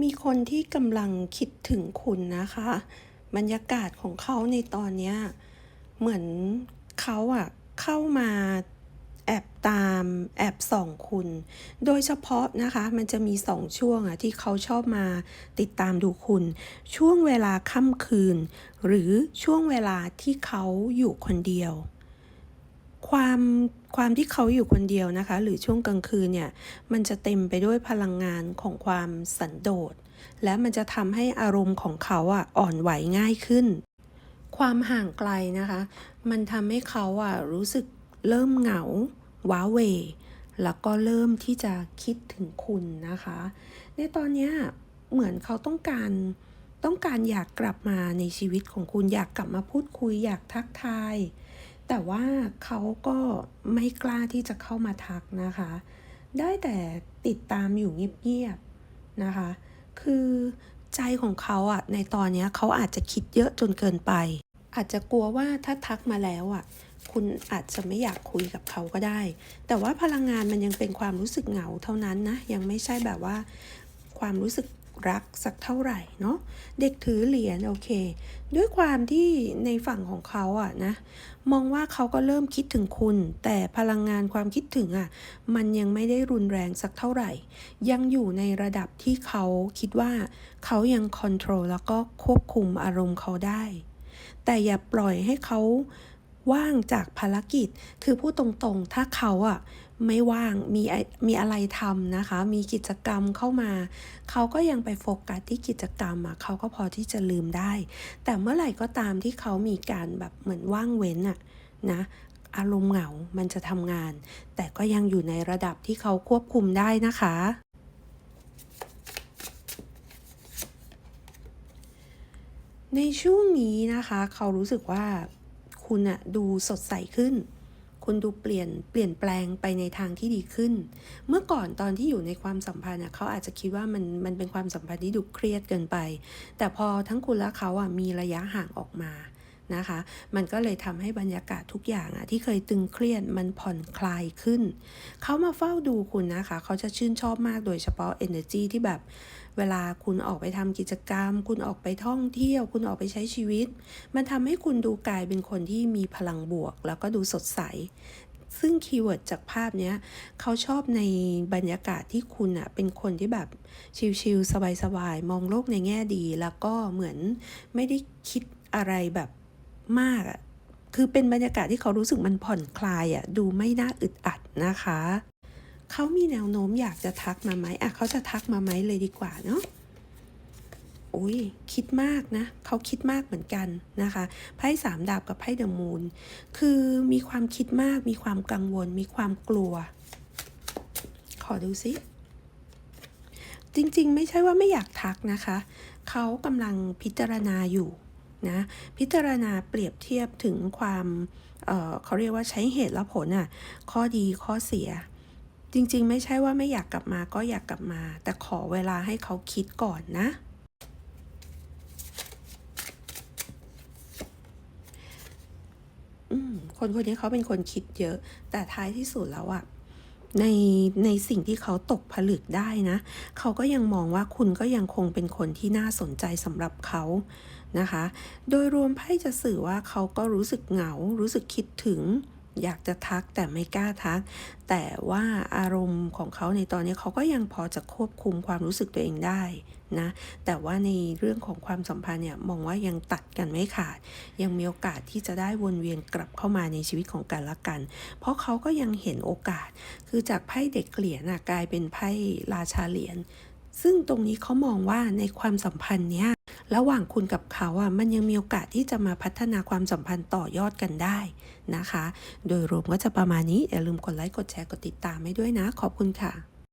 มีคนที่กำลังคิดถึงคุณนะคะ บรรยากาศของเขาในตอนนี้เหมือนเขาอะเข้ามาแอบตามแอบส่องคุณ โดยเฉพาะนะคะมันจะมีสองช่วงอะที่เขาชอบมาติดตามดูคุณ ช่วงเวลาค่ำคืน หรือช่วงเวลาที่เขาอยู่คนเดียว ความความที่เขาอยู่คนเดียวนะคะ หรือช่วงกลางคืนเนี่ย มันจะเต็มไปด้วยพลังงานของความสันโดษ และมันจะทำให้อารมณ์ของเขาอะอ่อนไหวง่ายขึ้น ความห่างไกลนะคะ มันทำให้เขาอะรู้สึกเริ่มเหงา ว้าเว แล้วก็เริ่มที่จะคิดถึงคุณนะคะ ในตอนเนี้ยเหมือนเขาต้องการต้องการอยากกลับมาในชีวิตของคุณอยากกลับมาพูดคุยอยากทักทาย แต่ว่าเขาก็ไม่กล้าที่จะเข้ามาทักนะคะ ได้แต่ติดตามอยู่เงียบๆนะคะ คือใจของเขาอะในตอนนี้เขาอาจจะคิดเยอะจนเกินไป อาจจะกลัวว่าถ้าทักมาแล้วอะคุณอาจจะไม่อยากคุยกับเขาก็ได้ แต่ว่าพลังงานมันยังเป็นความรู้สึกเหงาเท่านั้นนะ ยังไม่ใช่แบบว่าความรู้สึก รักสักเท่าไหร่เนาะเด็กถือเหรียญโอเค ด้วยความที่ในฝั่งของเขาอะนะมองว่าเขาก็เริ่มคิดถึงคุณ แต่พลังงานความคิดถึงอะมันยังไม่ได้รุนแรงสักเท่าไหร่ ยังอยู่ในระดับที่เขาคิดว่าเขายังคอนโทรลแล้วก็ควบคุมอารมณ์เขาได้ แต่อย่าปล่อยให้เขาว่างจากภารกิจ คือพูดตรงๆ ถ้าเขาอะ ไม่ว่างมีไอมีอะไรทำนะคะ มีกิจกรรมเข้ามา เขาก็ยังไปโฟกัสที่กิจกรรมอะเขาก็พอที่จะลืมได้ แต่เมื่อไหร่ก็ตามที่เขามีการแบบเหมือนว่างเว้นอะนะอารมณ์เหงา มันจะทำงาน แต่ก็ยังอยู่ในระดับที่เขาควบคุมได้นะคะ ในช่วงนี้นะคะ เขารู้สึกว่าคุณอะดูสดใสขึ้น คุณดูเปลี่ยนเปลี่ยนแปลงไปในทางที่ดีขึ้น เมื่อก่อนตอนที่อยู่ในความสัมพันธ์เขาอาจจะคิดว่ามันมันเป็นความสัมพันธ์ที่ดูเครียดเกินไป แต่พอทั้งคุณและเขาอะมีระยะห่างออกมา นะคะ มันก็เลยทำให้บรรยากาศทุกอย่างอะที่เคยตึงเครียดมันผ่อนคลายขึ้น เขามาเฝ้าดูคุณนะคะ เขาจะชื่นชอบมากโดยเฉพาะ energy ที่แบบเวลาคุณออกไปทำกิจกรรม คุณออกไปท่องเที่ยว คุณออกไปใช้ชีวิต มันทำให้คุณดูกลายเป็นคนที่มีพลังบวก แล้วก็ดูสดใสซึ่งคีย์เวิร์ดจากภาพเนี้ยเขาชอบในบรรยากาศที่คุณอะเป็นคนที่แบบชิลๆสบายๆ มองโลกในแง่ดี แล้วก็เหมือนไม่ได้คิดอะไรแบบ มากอะคือเป็นบรรยากาศที่เขารู้สึกมันผ่อนคลายอะดูไม่น่าอึดอัดนะคะ เขามีแนวโน้มอยากจะทักมาไหมอะเขาจะทักมาไหมเลยดีกว่าเนาะอุ้ยคิดมากนะเขาคิดมากเหมือนกันนะคะไพ่สามดาบกับไพ่เดอะมูนคือมีความคิดมาก มีความกังวล มีความกลัว ขอดูซิจริงๆ ไม่ใช่ว่าไม่อยากทักนะคะ เขากำลังพิจารณาอยู่ นะพิจารณาเปรียบเทียบถึงความเเขาเรียกว่าใช้เหตุและผลอะข้อดีข้อเสีย จริงๆ ไม่ใช่ว่าไม่อยากกลับมาก็อยากกลับมา แต่ขอเวลาให้เขาคิดก่อนนะคนคนนี้เขาเป็นคนคิดเยอะ แต่ท้ายที่สุดแล้วอะ ในในสิ่งที่เขาตกผลึกได้นะ เขาก็ยังมองว่าคุณก็ยังคงเป็นคนที่น่าสนใจสำหรับเขานะคะ โดยรวมไพ่จะสื่อว่าเขาก็รู้สึกเหงา รู้สึกคิดถึง อยากจะทักแต่ไม่กล้าทัก แต่ว่าอารมณ์ของเขาในตอนนี้เขาก็ยังพอจะควบคุมความรู้สึกตัวเองได้นะแต่ว่าในเรื่องของความสัมพันธ์เนี่ยมองว่ายังตัดกันไม่ขาด ยังมีโอกาสที่จะได้วนเวียนกลับเข้ามาในชีวิตของกันและกัน เพราะเขาก็ยังเห็นโอกาส คือจากไพ่เด็กเหรียญกลายเป็นไพ่ราชาเหรียญซึ่งตรงนี้เขามองว่าในความสัมพันธ์เนี้ย ระหว่างคุณกับเขาอะมันยังมีโอกาสที่จะมาพัฒนาความสัมพันธ์ต่อยอดกันได้นะคะ โดยรวมก็จะประมาณนี้อย่าลืมกดไลค์กดแชร์กดติดตามให้ด้วยนะ ขอบคุณค่ะ